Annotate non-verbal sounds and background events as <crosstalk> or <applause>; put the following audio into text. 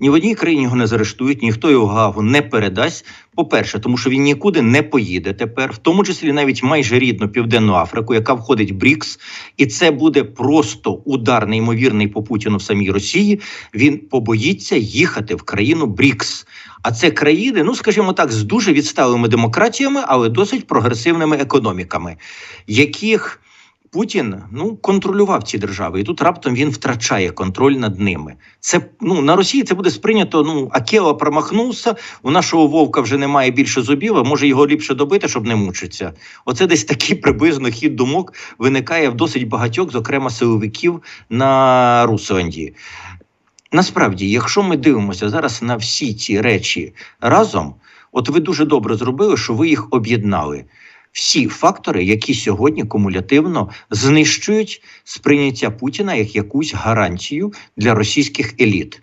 Ні в одній країні його не заарештують, ніхто його в Гаагу не передасть. По-перше, тому що він нікуди не поїде тепер, в тому числі навіть майже рідну Південну Африку, яка входить в БРІКС, і це буде просто удар неймовірний по Путіну в самій Росії. Він побоїться їхати в країну БРІКС. А це країни, ну скажімо так, з дуже відсталими демократіями, але досить прогресивними економіками, яких Путін ну контролював ці держави, і тут раптом він втрачає контроль над ними. Це ну на Росії це буде сприйнято. Ну Акела промахнувся. У нашого вовка вже немає більше зубів. а Може його ліпше добити, щоб не мучитися. Оце десь такий <laughs> приблизно хід думок виникає в досить багатьох, зокрема силовиків на Русонді. Насправді, якщо ми дивимося зараз на всі ці речі разом, от ви дуже добре зробили, що ви їх об'єднали. Всі фактори, які сьогодні кумулятивно знищують сприйняття Путіна як якусь гарантію для російських еліт.